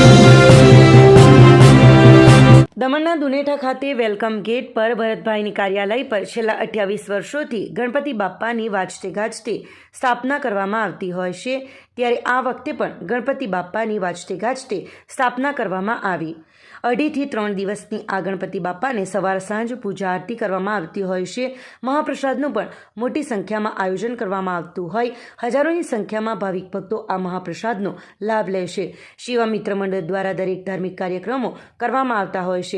Thank you. દમણના દુનેઠા ખાતે welcome gate પર ભરતભાઈની કાર્યાલય પર છેલ્લા અઠ્યાવીસ વર્ષોથી ગણપતિ બાપ્પાની વાજતે ગાજતે સ્થાપના કરવામાં આવતી હોય છે. ત્યારે આ વખતે પણ ગણપતિ બાપ્પાની વાજતે ગાજતે સ્થાપના કરવામાં આવી. અઢીથી ત્રણ દિવસની આ ગણપતિ બાપ્પાને સવાર સાંજ પૂજા આરતી કરવામાં આવતી હોય છે. મહાપ્રસાદનું પણ મોટી સંખ્યામાં આયોજન કરવામાં આવતું હોય. હજારોની સંખ્યામાં ભાવિક ભક્તો આ મહાપ્રસાદનો લાભ લેશે શિવા મિત્ર મંડળ દ્વારા દરેક ધાર્મિક કાર્યક્રમો કરવામાં આવતા હોય છે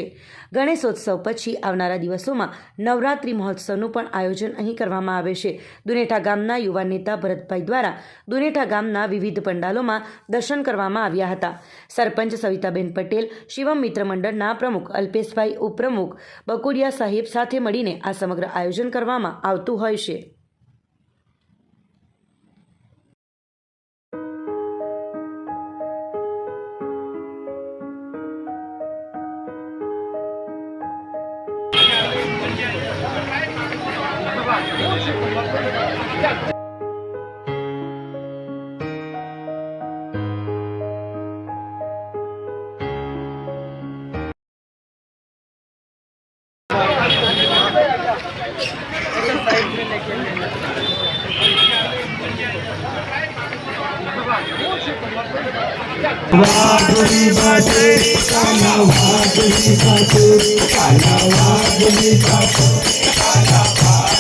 ગણેશોત્સવ પછી આવનારા દિવસોમાં નવરાત્રિ મહોત્સવનું પણ આયોજન અહીં કરવામાં આવે છે. દુનેઠા ગામના યુવા નેતા ભરતભાઈ દ્વારા દુનેઠા ગામના વિવિધ પંડાલોમાં દર્શન કરવામાં આવ્યા હતા. સરપંચ સવિતાબેન પટેલ, શિવમ મિત્ર મંડળના પ્રમુખ અલ્પેશભાઈ ઉપપ્રમુખ, બકુડિયા સાહેબ સાથે મળીને આ સમગ્ર આયોજન કરવામાં આવતું હોય છે. વાદળી બાજે કાના વાદળી બાજે કાના વાદળી બાજે બારા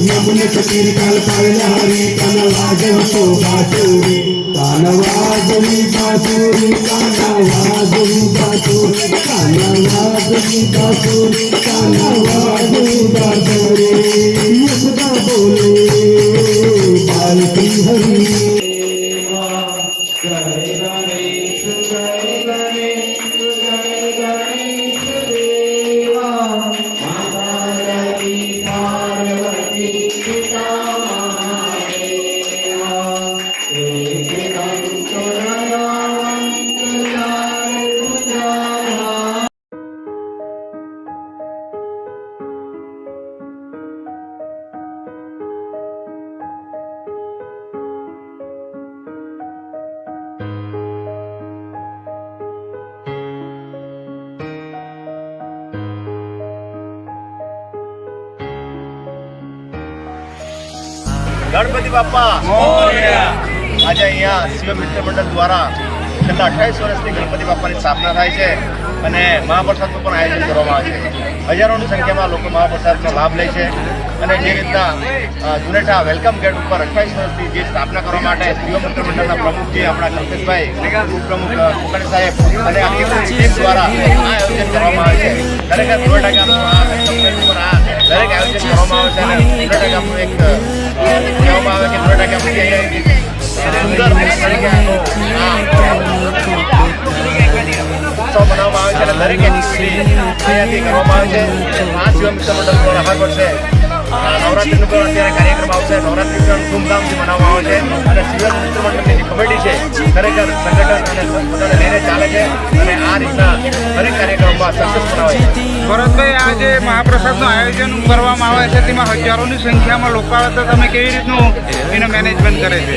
યમુન કતીર કાલ પાવેલા હરી કાના વાજવતો બાચુરી કાના વાજવી બાચુરી કાના વાજવી બાચુરી કાના વાજવી બાચુરી કાના વાજવી ગણપતિ બાપા. આજે અહીંયા શિવ મિત્ર મંડળ દ્વારા છેલ્લા અઠ્યાવીસ વર્ષથી ગણપતિ બાપાની સ્થાપના થાય છે અને મહાપ્રસાદનું પણ આયોજન કરવામાં આવે છે. હજારોની સંખ્યામાં લોકો મહાપ્રસાદનો લાભ લે છે અને જે રીતના જુનેઠા વેલકમ ગેટ ઉપર અઠ્યાવીસ વર્ષથી જે સ્થાપના કરવા માટે શિવ મિત્ર મંડળના પ્રમુખ જે આપણા કલ્પેશભાઈ ઉપપ્રમુખ અ, સાહેબ અને આખી દ્વારા આ આયોજન કરવામાં આવે છે. ખરેખર જુનેઠા ગામનું દરેક આવે છે અને જુનેઠા એક કહેવામાં આવે છે. અને કરવામાં આવે છે. પાંચ શિવ મિત્ર મંડળ દ્વારા પણ અત્યારે કાર્યક્રમ આવશે. નવરાત્રિ પણ ધૂમધામથી મનાવવામાં આવે છે. અને છે, ખરેખર સંગઠન અને બધાને લઈને ચાલે છે. અને આ રીતના દરેક કાર્યક્રમમાં સક્સેસ બનાવે છે. ભરતભાઈ આ જે મહાપ્રસાદનું આયોજન કરવામાં આવે છે તેમાં હજારોની સંખ્યામાં લોકો આવે તો તમે કેવી રીતનું એનું મેનેજમેન્ટ કરે છે?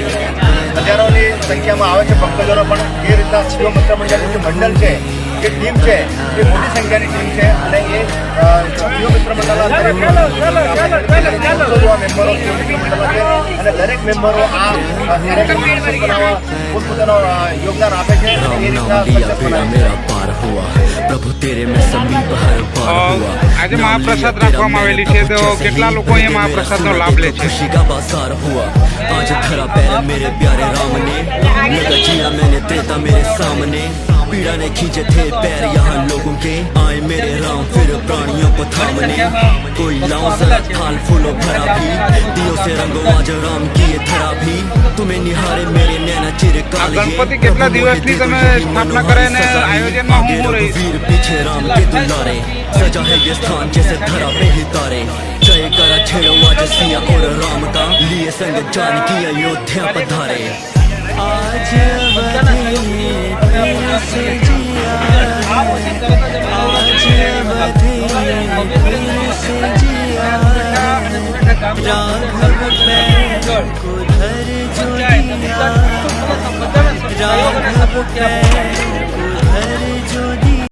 હજારોની સંખ્યામાં આવે છે ભક્તજનો પણ એ રીતના શિવ મંત્ર મંડળનું જે મંડળ છે જે ટીમ છે એ મોટી સંખ્યાની ટીમ છે અને એ શિવ મિત્ર મંડળના મેમ્બરો અને દરેક મેમ્બરો આ બનાવવા પોતપોતાનો યોગદાન આપે છે એ રીતના આજે મહાપ્રસાદ રાખવામાં આવેલી છે તો કેટલા લોકો અહીંયા મહાપ્રસાદનો લાભ લે છે खुशी का बाजार हुआ आज धरा पैर मेरे प्यारे राम ने लगा जिया मैंने त्रेता मेरे सामने पीड़ा ने खींचे थे पैर यहाँ लोगों के आए मेरे राम फिर प्राणियों को थामने कोई लाओ जरा थाल फूलो भरा भी दियो से रंगो आज राम की ये धरा भी तुम्हें निहारे मेरे नैना चिरकाल गणपति कितना दिवस थी समय स्थापना करे ने आयोजन में हूं रही वीर पीछे राम के दुलारे सजा है ये स्थान जैसे धरा पे ही तारे जय करा छेड़ो आज सिया और राम का लिए संग जान की अयोध्या पधारे आज अवधि फिर से जिया आज अवधि